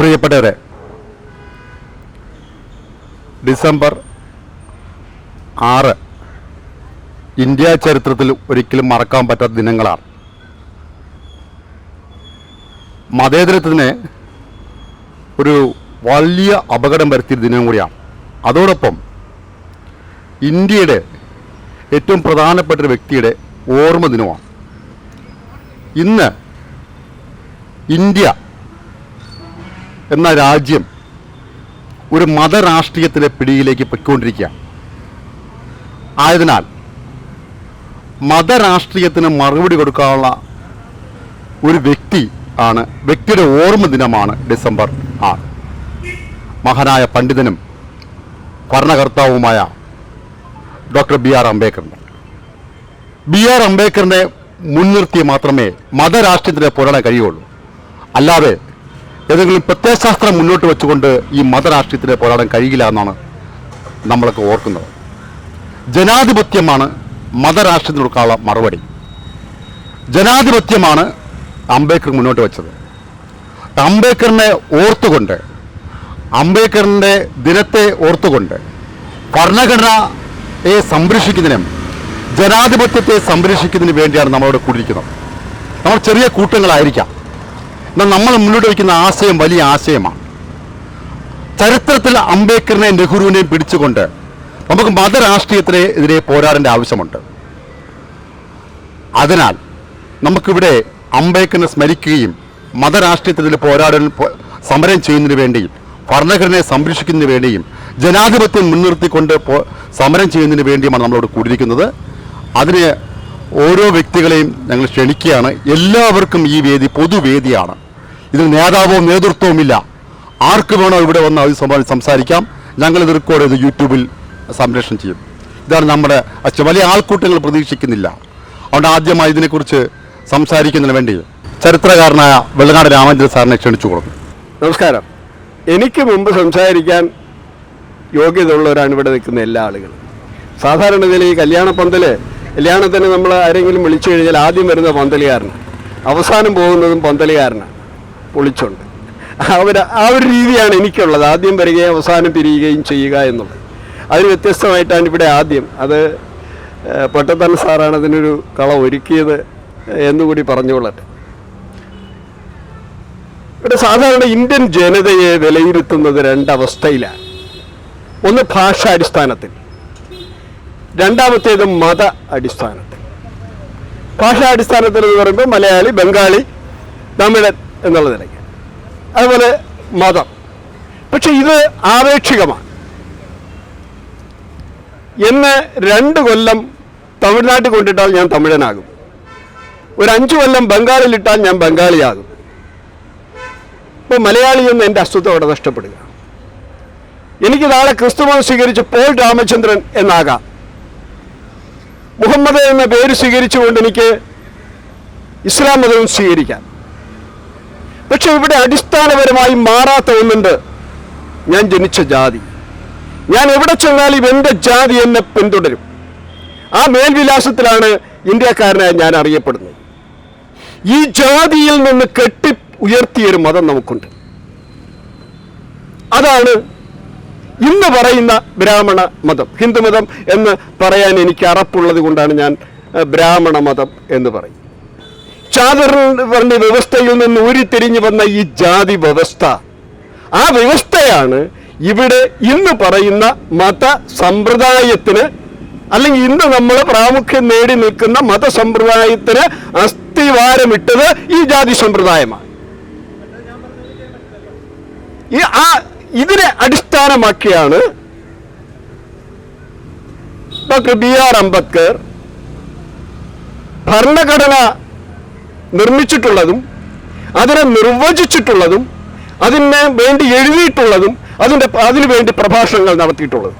പ്രിയപ്പെട്ടവരെ ഡിസംബർ ആറ് ഇന്ത്യ ചരിത്രത്തിൽ ഒരിക്കലും മറക്കാൻ പറ്റാത്ത ദിനങ്ങളാണ്. മതേതരത്തിന് ഒരു വലിയ അപകടം വരുത്തിയ ദിനം കൂടിയാണ്. അതോടൊപ്പം ഇന്ത്യയുടെ ഏറ്റവും പ്രധാനപ്പെട്ട ഒരു വ്യക്തിയുടെ ഓർമ്മ ദിനമാണ്. ഇന്ന് ഇന്ത്യ എന്ന രാജ്യം ഒരു മതരാഷ്ട്രീയത്തിന്റെ പിടിയിലേക്ക് പൊയ്ക്കൊണ്ടിരിക്കുകയാണ് ആയതിനാൽ മതരാഷ്ട്രീയത്തിന് മറുപടി കൊടുക്കാനുള്ള ഒരു വ്യക്തി ആണ് വ്യക്തിയുടെ ഓർമ്മ ദിനമാണ് ഡിസംബർ ആറ്. മഹാനായ പണ്ഡിതനും ഭരണകർത്താവുമായ ഡോക്ടർ ബി ആർ അംബേദ്കറിന്റെ. ബി ആർ അംബേദ്കറിനെ മുൻനിർത്തി മാത്രമേ മതരാഷ്ട്രീയത്തിന്റെ പോരാടാൻ കഴിയുള്ളൂ അല്ലാതെ ഏതെങ്കിലും പ്രത്യയശാസ്ത്രം മുന്നോട്ട് വെച്ചുകൊണ്ട് ഈ മതരാഷ്ട്രീയത്തിലെ പോരാടാൻ കഴിയില്ല എന്നാണ് നമ്മളൊക്കെ ഓർക്കുന്നത്. ജനാധിപത്യമാണ് മതരാഷ്ട്രീയത്തിനുള്ള മറുപടി. ജനാധിപത്യമാണ് അംബേദ്കർ മുന്നോട്ട് വെച്ചത്. അംബേദ്കറിനെ ഓർത്തുകൊണ്ട് അംബേദ്കറിന്റെ ദിനത്തെ ഓർത്തുകൊണ്ട് ഭരണഘടനയെ സംരക്ഷിക്കുന്നതിനും ജനാധിപത്യത്തെ സംരക്ഷിക്കുന്നതിന് വേണ്ടിയാണ് നമ്മളിവിടെ കൂടിയിരിക്കുന്നത്. നമ്മൾ ചെറിയ കൂട്ടങ്ങളായിരിക്കാം. എന്നാൽ നമ്മൾ മുന്നോട്ട് വയ്ക്കുന്ന ആശയം വലിയ ആശയമാണ്. ചരിത്രത്തിൽ അംബേദ്കറിനെയും നെഹ്റുവിനെയും പിടിച്ചുകൊണ്ട് നമുക്ക് മതരാഷ്ട്രീയത്തിന് എതിരെ പോരാടേണ്ട ആവശ്യമുണ്ട്. അതിനാൽ നമുക്കിവിടെ അംബേദ്കറിനെ സ്മരിക്കുകയും മതരാഷ്ട്രീയത്തിൽ പോരാടാൻ സമരം ചെയ്യുന്നതിന് വേണ്ടിയും ഭരണഘടനയെ സംരക്ഷിക്കുന്നതിന് വേണ്ടിയും ജനാധിപത്യം മുൻനിർത്തിക്കൊണ്ട് സമരം ചെയ്യുന്നതിന് വേണ്ടിയുമാണ് നമ്മളോട് കൂടിയിരിക്കുന്നത്. അതിന് ഓരോ വ്യക്തികളെയും ഞങ്ങൾ ക്ഷണിക്കുകയാണ്. എല്ലാവർക്കും ഈ വേദി പൊതുവേദിയാണ്. ഇതിൽ നേതാവോ നേതൃത്വവുമില്ല. ആർക്ക് വേണോ ഇവിടെ വന്ന് അത് സംസാരിക്കാം. ഞങ്ങൾ ഇത് റെക്കോർഡ് ചെയ്ത് യൂട്യൂബിൽ സംരക്ഷണം ചെയ്യും. ഇതാണ് നമ്മുടെ അച്ഛൻ. വലിയ ആൾക്കൂട്ടങ്ങൾ പ്രതീക്ഷിക്കുന്നില്ല. അതുകൊണ്ട് ആദ്യമായി ഇതിനെക്കുറിച്ച് സംസാരിക്കുന്നതിന് വേണ്ടി ചരിത്രകാരനായ വെള്ളനാട് രാമചന്ദ്രൻ സാറിനെ ക്ഷണിച്ചു കൊടുക്കും. നമസ്കാരം. എനിക്ക് മുമ്പ് സംസാരിക്കാൻ യോഗ്യതയുള്ളവരാണ് ഇവിടെ നിൽക്കുന്ന എല്ലാ ആളുകളും. സാധാരണ നിലയിൽ പന്തൽ കല്യാണത്തിന് നമ്മൾ ആരെങ്കിലും വിളിച്ചു കഴിഞ്ഞാൽ ആദ്യം വരുന്ന പന്തലുകാരനാണ് അവസാനം പോകുന്നതും പന്തലുകാരനാണ് പൊളിച്ചുണ്ട് ആ ഒരു ആ ഒരു രീതിയാണ് എനിക്കുള്ളത്. ആദ്യം വരികയും അവസാനം പിരിയുകയും ചെയ്യുക എന്നുള്ളത്. അതിന് വ്യത്യസ്തമായിട്ടാണ് ഇവിടെ ആദ്യം അത് പട്ടത്തൻ സാറാണ് അതിനൊരു കള ഒരുക്കിയത് എന്നുകൂടി പറഞ്ഞുകൊള്ളട്ടെ. ഇവിടെ സാധാരണ ഇന്ത്യൻ ജനതയെ വിലയിരുത്തുന്നത് രണ്ടവസ്ഥയിലാണ്. ഒന്ന് ഭാഷാടിസ്ഥാനത്തിൽ. രണ്ടാമത്തേത് മത അടിസ്ഥാനത്തിൽ ഭാഷാടിസ്ഥാനത്തിൽ എന്ന് പറയുമ്പോൾ മലയാളി ബംഗാളി തമിഴൻ എന്നുള്ള നിലയ്ക്ക്. അതുപോലെ മതം. പക്ഷെ ഇത് ആപേക്ഷികമാണ്. എന്നെ രണ്ട് കൊല്ലം തമിഴ്നാട്ടിൽ കൊണ്ടിട്ടാൽ ഞാൻ തമിഴനാകും. ഒരു അഞ്ചു കൊല്ലം ബംഗാളിലിട്ടാൽ ഞാൻ ബംഗാളിയാകും. ഇപ്പോൾ മലയാളി എന്ന് എന്റെ അസ്തിത്വം അവിടെ നഷ്ടപ്പെടുക. എനിക്ക് നാളെ ക്രിസ്തുമതം സ്വീകരിച്ച് പോൾ രാമചന്ദ്രൻ എന്നാകാം. മുഹമ്മദ് എന്ന പേര് സ്വീകരിച്ചുകൊണ്ട് എനിക്ക് ഇസ്ലാം മതവും സ്വീകരിക്കാം. പക്ഷെ ഇവിടെ അടിസ്ഥാനപരമായി മാറാത്ത ഒന്നുണ്ട്. ഞാൻ ജനിച്ച ജാതി. ഞാൻ എവിടെ ചെന്നാലും എന്റെ ജാതി എന്നെ പിന്തുടരും. ആ മേൽവിലാസത്തിലാണ് ഇന്ത്യക്കാരനായി ഞാൻ അറിയപ്പെടുന്നത്. ഈ ജാതിയിൽ നിന്ന് കെട്ടി ഉയർത്തിയൊരു മതം നമുക്കുണ്ട്. അതാണ് ഇന്ന് പറയുന്ന ബ്രാഹ്മണ മതം ഹിന്ദുമതം എന്ന് പറയാൻ എനിക്ക് അറപ്പുള്ളത് കൊണ്ടാണ് ഞാൻ ബ്രാഹ്മണ മതം എന്ന് പറയും. ചാതുർവർണ വ്യവസ്ഥയിൽ നിന്ന് ഉരുത്തിരിഞ്ഞു വന്ന ഈ ജാതി വ്യവസ്ഥ ആ വ്യവസ്ഥയാണ് ഇവിടെ ഇന്ന് പറയുന്ന മത സമ്പ്രദായത്തിന് അല്ലെങ്കിൽ ഇന്ന് നമ്മൾ പ്രാമുഖ്യം നേടി നിൽക്കുന്ന മതസമ്പ്രദായത്തിന് അസ്ഥിവാരമിട്ടത് ഈ ജാതി സമ്പ്രദായമാണ്. ഈ ആ ഇതിനെ അടിസ്ഥാനമാക്കിയാണ് ഡോക്ടർ ബി ആർ അംബേദ്കർ ഭരണഘടന നിർമ്മിച്ചിട്ടുള്ളതും അതിനെ നിർവചിച്ചിട്ടുള്ളതും അതിന് വേണ്ടി എഴുതിയിട്ടുള്ളതും അതിന്റെ അതിനു വേണ്ടി പ്രഭാഷണങ്ങൾ നടത്തിയിട്ടുള്ളതും.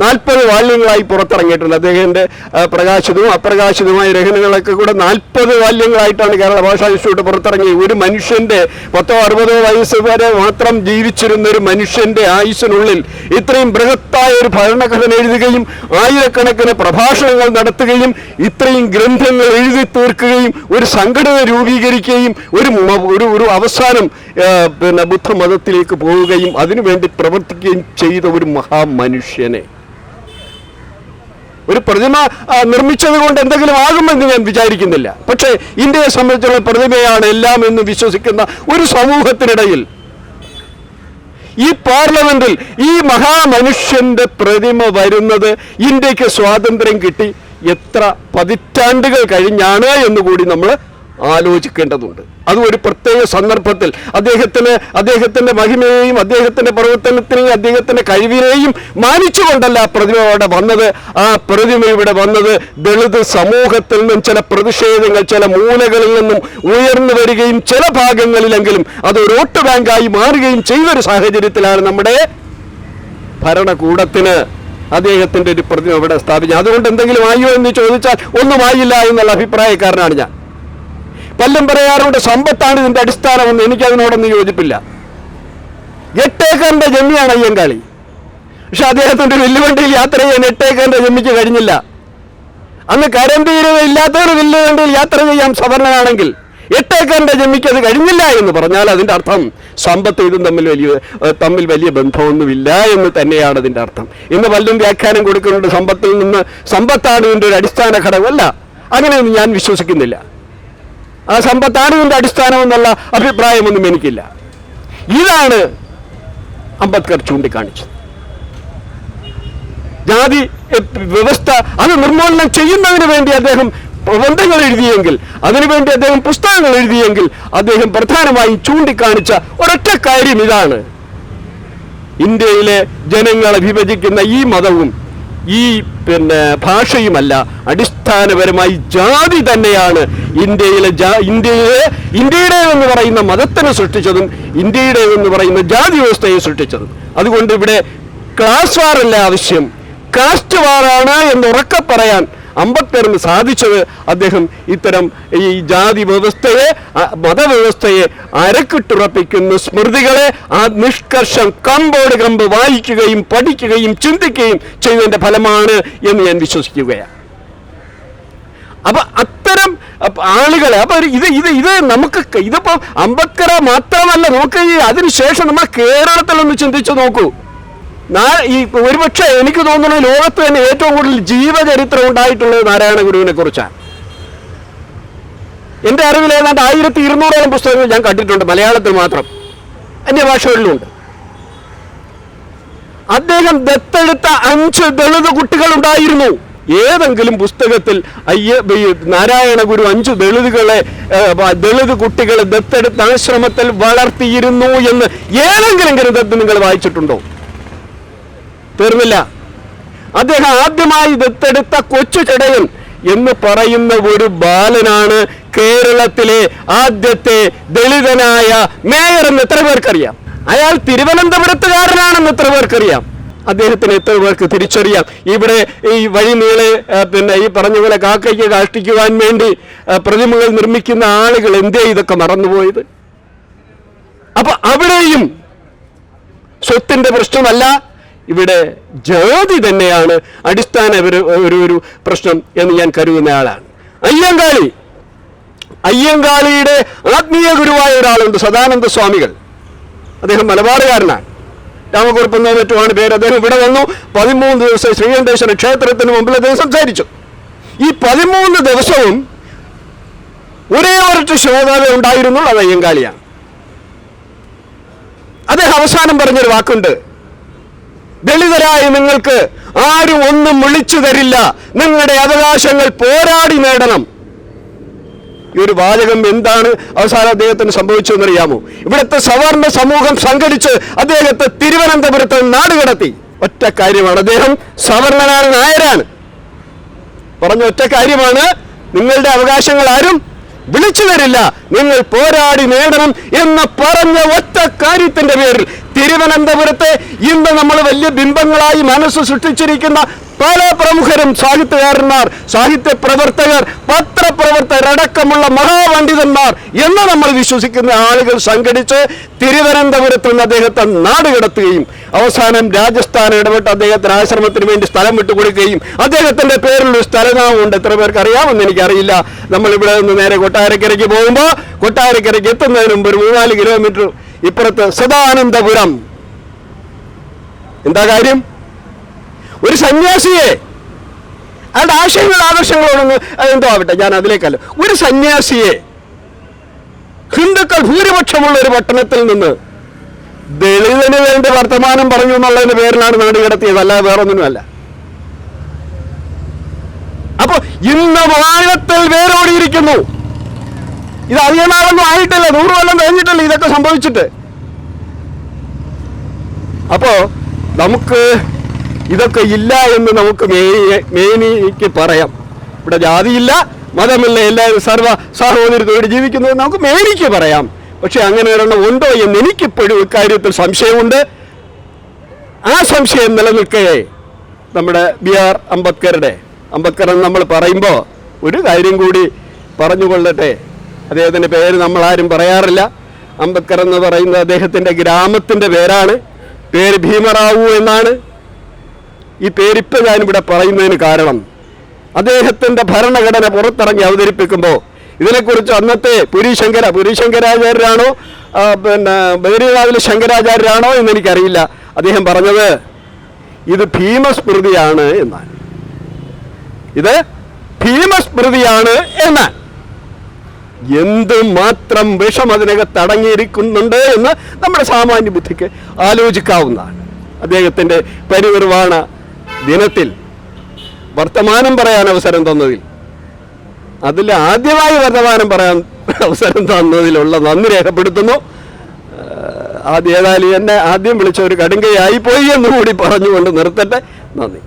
നാൽപ്പത് വാല്യങ്ങളായി പുറത്തിറങ്ങിയിട്ടുണ്ട്. അദ്ദേഹത്തിന്റെ ആ, പ്രകാശിതവും അപ്രകാശിതവുമായ രചനകളൊക്കെ കൂടെ നാൽപ്പത് വാല്യങ്ങളായിട്ടാണ് കേരള ഭാഷാ ഇൻസ്റ്റിറ്റ്യൂട്ട് പുറത്തിറങ്ങി. ഒരു മനുഷ്യന്റെ പത്തോ അറുപതോ വയസ്സ് വരെ മാത്രം ജീവിച്ചിരുന്ന ഒരു മനുഷ്യന്റെ ആയുസ്സിനുള്ളിൽ ഇത്രയും ബൃഹത്തായ ഒരു ഭരണഘടന എഴുതുകയും ആയിരക്കണക്കിന് പ്രഭാഷണങ്ങൾ നടത്തുകയും ഇത്രയും ഗ്രന്ഥങ്ങൾ എഴുതി തീർക്കുകയും ഒരു സംഘടന രൂപീകരിക്കുകയും ഒരു ഒരു ഒരു അവസാനം പിന്നെ ബുദ്ധമതത്തിലേക്ക് പോവുകയും അതിനുവേണ്ടി പ്രവർത്തിക്കുകയും ചെയ്ത ഒരു മഹാമനുഷ്യനെ. ഒരു പ്രതിമ നിർമ്മിച്ചത് കൊണ്ട് എന്തെങ്കിലും ആകുമെന്ന് ഞാൻ വിചാരിക്കുന്നില്ല. പക്ഷേ ഇന്ത്യയെ സംബന്ധിച്ചുള്ള പ്രതിമയാണ് എല്ലാം എന്ന് വിശ്വസിക്കുന്ന ഒരു സമൂഹത്തിനിടയിൽ ഈ പാർലമെന്റിൽ ഈ മഹാമനുഷ്യന്റെ പ്രതിമ വരുന്നത് ഇന്ത്യയ്ക്ക് സ്വാതന്ത്ര്യം കിട്ടി എത്ര പതിറ്റാണ്ടുകൾ കഴിഞ്ഞാണ് എന്നുകൂടി നമ്മൾ ആലോചിക്കേണ്ടതുണ്ട്. അത് ഒരു പ്രത്യേക സന്ദർഭത്തിൽ അദ്ദേഹത്തിന് അദ്ദേഹത്തിന്റെ മഹിമയെയും അദ്ദേഹത്തിന്റെ പ്രവർത്തനത്തിനെയും അദ്ദേഹത്തിന്റെ കഴിവിനെയും മാനിച്ചുകൊണ്ടല്ല ആ പ്രതിമ അവിടെ വന്നത്. ആ പ്രതിമ ഇവിടെ വന്നത് ദളിത് സമൂഹത്തിൽ നിന്നും ചില പ്രതിഷേധങ്ങൾ ചില മൂലകളിൽ നിന്നും ഉയർന്നു വരികയും ചില ഭാഗങ്ങളിലെങ്കിലും അത് ഒരു വോട്ട് ബാങ്കായി മാറുകയും ചെയ്തൊരു സാഹചര്യത്തിലാണ് നമ്മുടെ ഭരണകൂടത്തിന് അദ്ദേഹത്തിന്റെ ഒരു പ്രതിമ ഇവിടെ സ്ഥാപിച്ചത് അതുകൊണ്ട് എന്തെങ്കിലും ആയോ എന്ന് ചോദിച്ചാൽ ഒന്നും ആയില്ല എന്നുള്ള അഭിപ്രായക്കാരനാണ് ഞാൻ. പലരും പറയാറുണ്ട് സമ്പത്താണ് ഇതിന്റെ അടിസ്ഥാനമെന്ന് എനിക്കതിനോടൊന്നും യോജിപ്പില്ല. എട്ടേക്കറിന്റെ ജമ്മിയാണ് അയ്യങ്കാളി. പക്ഷെ അദ്ദേഹത്തിന്റെ ഒരു വില്ലുവണ്ടിയിൽ യാത്ര ചെയ്യാൻ എട്ടേക്കറിന്റെ ജമ്മിക്ക് കഴിഞ്ഞില്ല. അന്ന് കരന്തീരത ഇല്ലാത്തവർ വില്ലുവണ്ടിയിൽ യാത്ര ചെയ്യാൻ സവർണനാണെങ്കിൽ എട്ടേക്കറിന്റെ ജമ്മിക്ക് അത് കഴിഞ്ഞില്ല എന്ന് പറഞ്ഞാൽ അതിന്റെ അർത്ഥം സമ്പത്ത് ഇതും തമ്മിൽ വലിയ തമ്മിൽ വലിയ ബന്ധമൊന്നുമില്ല എന്ന് തന്നെയാണ് അതിന്റെ അർത്ഥം. ഇന്ന് പലരും വ്യാഖ്യാനം കൊടുക്കുന്നുണ്ട് സമ്പത്തിൽ നിന്ന് സമ്പത്താണ് ഇതിന്റെ ഒരു അടിസ്ഥാന ഘടകമല്ല. അങ്ങനെയൊന്നും ഞാൻ വിശ്വസിക്കുന്നില്ല. ആ സമ്പത്താണ് ഇതിന്റെ അടിസ്ഥാനം എന്നുള്ള അഭിപ്രായമൊന്നും എനിക്കില്ല. ഇതാണ് അംബേദ്കർ ചൂണ്ടിക്കാണിച്ചത്. ജാതി വ്യവസ്ഥ അത് നിർമ്മൂലനം ചെയ്യുന്നതിന് വേണ്ടി അദ്ദേഹം പ്രബന്ധങ്ങൾ എഴുതിയെങ്കിൽ അതിനുവേണ്ടി അദ്ദേഹം പുസ്തകങ്ങൾ എഴുതിയെങ്കിൽ അദ്ദേഹം പ്രധാനമായും ചൂണ്ടിക്കാണിച്ച ഒരൊറ്റ കാര്യം ഇതാണ്. ഇന്ത്യയിലെ ജനങ്ങളെ വിഭജിക്കുന്ന ഈ മതവും ഈ പിന്നെ ഭാഷയുമല്ല അടിസ്ഥാനപരമായി ജാതി തന്നെയാണ് ഇന്ത്യയിലെ ജാ- ഇന്ത്യയിലെ ഇന്ത്യയുടെ എന്ന് പറയുന്ന മതത്തിനെ സൃഷ്ടിച്ചതും ഇന്ത്യയുടെ എന്ന് പറയുന്ന ജാതി വ്യവസ്ഥയെ സൃഷ്ടിച്ചതും. അതുകൊണ്ട് ഇവിടെ ക്ലാസ് വാറല്ല ആവശ്യം. കാസ്റ്റ് വാറാണ് എന്ന് ഉറക്കെ പറയാൻ അംബേദ്കറിന് സാധിച്ചത് അദ്ദേഹം ഇത്തരം ഈ ജാതി വ്യവസ്ഥയെ മതവ്യവസ്ഥയെ അരക്കിട്ടുറപ്പിക്കുന്ന സ്മൃതികളെ ആ നിഷ്കർഷം കമ്പോട് കമ്പ് വായിക്കുകയും പഠിക്കുകയും ചിന്തിക്കുകയും ചെയ്തതിന്റെ ഫലമാണ് എന്ന് ഞാൻ വിശ്വസിക്കുകയാണ്. അപ്പൊ അത്തരം ആളുകളെ അപ്പൊ ഇത് ഇത് ഇത് നമുക്ക് ഇതിപ്പോ അംബേദ്കറെ മാത്രമല്ല നമുക്ക് അതിനുശേഷം നമ്മൾ കേരളത്തിലൊന്ന് ചിന്തിച്ചു നോക്കൂ. ഈ ഒരുപക്ഷെ എനിക്ക് തോന്നുന്നു ലോകത്ത് തന്നെ ഏറ്റവും കൂടുതൽ ജീവചരിത്രം ഉണ്ടായിട്ടുള്ളത് നാരായണ ഗുരുവിനെ കുറിച്ചാണ്. എന്റെ അറിവിൽ ഏതാണ്ട് ആയിരത്തി ഇരുന്നൂറോളം പുസ്തകങ്ങൾ ഞാൻ കണ്ടിട്ടുണ്ട് മലയാളത്തിൽ മാത്രം. അന്യഭാഷകളിലുണ്ട് അദ്ദേഹം ദത്തെടുത്ത അഞ്ച് ദളിത് കുട്ടികൾ ഉണ്ടായിരുന്നു ഏതെങ്കിലും പുസ്തകത്തിൽ അയ്യ നാരായണ ഗുരു അഞ്ച് ദളിതുകളെ ദളിത് കുട്ടികളെ ദത്തെടുത്ത ആശ്രമത്തിൽ വളർത്തിയിരുന്നു എന്ന് ഏതെങ്കിലും ഗ്രന്ഥത്തിൽ നിങ്ങൾ വായിച്ചിട്ടുണ്ടോ? തീർന്നില്ല അദ്ദേഹം ആദ്യമായി ദത്തെടുത്ത കൊച്ചു ചടയൻ എന്ന് പറയുന്ന ഒരു ബാലനാണ് കേരളത്തിലെ ആദ്യത്തെ ദളിതനായ മേയർ എന്ന് എത്ര പേർക്കറിയാം? അയാൾ തിരുവനന്തപുരത്തുകാരനാണെന്ന് എത്ര പേർക്കറിയാം? അദ്ദേഹത്തിന് എത്ര പേർക്ക് തിരിച്ചറിയാം? ഇവിടെ ഈ വഴി നീളെ പിന്നെ ഈ പറഞ്ഞ പോലെ കാക്കയ്ക്ക് കാഷ്ടിക്കുവാൻ വേണ്ടി പ്രതിമകൾ നിർമ്മിക്കുന്ന ആളുകൾ എന്തേ ഇതൊക്കെ മറന്നുപോയത്? അപ്പൊ അവിടെയും സ്വത്തിന്റെ പ്രശ്നമല്ല ഇവിടെ ജാതി തന്നെയാണ് അടിസ്ഥാന ഒരു ഒരു ഒരു പ്രശ്നം എന്ന് ഞാൻ കരുതുന്ന ആളാണ്. അയ്യങ്കാളി. അയ്യങ്കാളിയുടെ ആത്മീയ ഗുരുവായ ഒരാളുണ്ട് സദാനന്ദ സ്വാമികൾ. അദ്ദേഹം മലബാറുകാരനാണ്. രാമകുറുപ്പ് മറ്റുമാണ് പേര്. അദ്ദേഹം ഇവിടെ വന്നു പതിമൂന്ന് ദിവസം ശ്രീകണ്ഠേശ്വര ക്ഷേത്രത്തിന് മുമ്പിൽ അദ്ദേഹം സംസാരിച്ചു. ഈ പതിമൂന്ന് ദിവസവും ഒരേ ഒരൊറ്റ ശ്രോതാവ് ഉണ്ടായിരുന്നുള്ളൂ അത് അയ്യങ്കാളിയാണ്. അദ്ദേഹം അവസാനം പറഞ്ഞൊരു വാക്കുണ്ട് ദളിതരായ നിങ്ങൾക്ക് ആരും ഒന്നും വിളിച്ചു തരില്ല. നിങ്ങളുടെ അവകാശങ്ങൾ പോരാടി നേടണം. ഈ ഒരു വാചകം എന്താണ്? അവസാനം അദ്ദേഹത്തിന് സംഭവിച്ചതെന്നറിയാമോ ഇവിടുത്തെ സവർണ സമൂഹം സംഘടിച്ച് അദ്ദേഹത്തെ തിരുവനന്തപുരത്ത് നാടുകടത്തി. ഒറ്റ കാര്യമാണ്. അദ്ദേഹം സവർണനാണ് നായരാണ്. പറഞ്ഞ ഒറ്റ കാര്യമാണ്. നിങ്ങളുടെ അവകാശങ്ങൾ ആരും വിളിച്ചു തരില്ല. നിങ്ങൾ പോരാടി നേടണം എന്ന് പറഞ്ഞ ഒറ്റ കാര്യത്തിന്റെ പേരിൽ തിരുവനന്തപുരത്തെ ഇന്ന് നമ്മൾ വലിയ ബിംബങ്ങളായി മനസ്സ് സൃഷ്ടിച്ചിരിക്കുന്ന പല പ്രമുഖരും സാഹിത്യകാരന്മാർ സാഹിത്യ പ്രവർത്തകർ പത്രപ്രവർത്തകരടക്കമുള്ള മഹാപണ്ഡിതന്മാർ എന്ന് നമ്മൾ വിശ്വസിക്കുന്ന ആളുകൾ സംഘടിച്ച് തിരുവനന്തപുരത്ത് നിന്ന് അദ്ദേഹത്തെ നാടുകടത്തുകയും അവസാനം രാജസ്ഥാൻ ഇടപെട്ട് അദ്ദേഹത്തിന് ആശ്രമത്തിന് വേണ്ടി സ്ഥലം വിട്ടുകൊടുക്കുകയും അദ്ദേഹത്തിന്റെ പേരിൽ ഒരു സ്ഥലനാമമുണ്ട്. എത്ര പേർക്ക് അറിയാമെന്ന് എനിക്കറിയില്ല. നമ്മൾ ഇവിടെ നിന്ന് നേരെ കൊട്ടാരക്കരയ്ക്ക് പോകുമ്പോൾ കൊട്ടാരക്കരയ്ക്ക് എത്തുന്നതിന് മുമ്പ് ഒരു മൂന്നാൽ കിലോമീറ്റർ ഇപ്പുറത്ത് സദാനന്ദപുരം. എന്താ കാര്യം? ഒരു സന്യാസിയെ. അയാളുടെ ആശയങ്ങൾ ആദർശങ്ങളോടൊന്ന് എന്തോ ആവട്ടെ ഞാൻ അതിലേക്കല്ല. ഒരു സന്യാസിയെ ഹിന്ദുക്കൾ ഭൂരിപക്ഷമുള്ള ഒരു പട്ടണത്തിൽ നിന്ന് ദളിതന് വേണ്ടി വർത്തമാനം പറഞ്ഞു എന്നുള്ളതിന്റെ പേരിലാണ് നാട് കിടത്തിയത് അല്ലാതെ വേറൊന്നിനുമല്ല. അപ്പൊ ഇന്ന് വാഴത്തിൽ വേരോടിയിരിക്കുന്നു. ഇത് അധിക ആയിട്ടില്ല നൂറ് കൊല്ലം കഴിഞ്ഞിട്ടില്ല ഇതൊക്കെ സംഭവിച്ചിട്ട്. അപ്പോ നമുക്ക് ഇതൊക്കെ ഇല്ല എന്ന് നമുക്ക് മേനിക്ക് പറയാം. ഇവിടെ ജാതിയില്ല മതമില്ല എല്ലാവരും സർവ സഹോദരത്തോട് ജീവിക്കുന്നത് നമുക്ക് മേനിക്ക് പറയാം. പക്ഷെ അങ്ങനെ ഒരെണ്ണം ഉണ്ടോ എന്ന് എനിക്കിപ്പോഴും ഇക്കാര്യത്തിൽ സംശയമുണ്ട്. ആ സംശയം നിലനിൽക്കേ നമ്മുടെ ബി ആർ അംബേദ്കറുടെ. അംബേദ്കർ നമ്മൾ പറയുമ്പോൾ ഒരു കാര്യം കൂടി പറഞ്ഞുകൊള്ളട്ടെ. അദ്ദേഹത്തിന്റെ പേര് നമ്മളാരും പറയാറില്ല. അംബേദ്കർ എന്ന് പറയുന്നത് അദ്ദേഹത്തിന്റെ ഗ്രാമത്തിന്റെ പേരാണ്. പേര് ഭീമറാവു എന്നാണ്. ഈ പേരിപ്പോൾ ഞാനിവിടെ പറയുന്നതിന് കാരണം അദ്ദേഹത്തിന്റെ ഭരണഘടന പുറത്തിറങ്ങി അവതരിപ്പിക്കുമ്പോൾ ഇതിനെക്കുറിച്ച് അന്നത്തെ പുരി ശങ്കര പുരി ശങ്കരാചാര്യരാണോ ആ, പിന്നെ ബദരീനാഥിലെ ശങ്കരാചാര്യരാണോ എന്ന് എനിക്കറിയില്ല അദ്ദേഹം പറഞ്ഞത് ഇത് ഭീമസ്മൃതിയാണ് എന്നാണ്. ഇത് ഭീമസ്മൃതിയാണ് എന്നാണ്. എന്ത് മാത്രം വിഷം അതിനകത്ത് അടങ്ങിയിരിക്കുന്നുണ്ട് എന്ന് നമ്മുടെ സാമാന്യ ബുദ്ധിക്ക് ആലോചിക്കാവുന്നതാണ്. അദ്ദേഹത്തിന്റെ പരിനിർവാണ ദിനത്തിൽ വർത്തമാനം പറയാൻ അവസരം തന്നതിൽ. അതിൽ ആദ്യമായി വർത്തമാനം പറയാൻ അവസരം തന്നതിലുള്ള നന്ദി രേഖപ്പെടുത്തുന്നു. ആദ്യ ഏതായാലും എന്നെ ആദ്യം വിളിച്ച ഒരു കടുങ്കയായി പോയി എന്ന് കൂടി പറഞ്ഞുകൊണ്ട് നിർത്തട്ടെ. നന്ദി.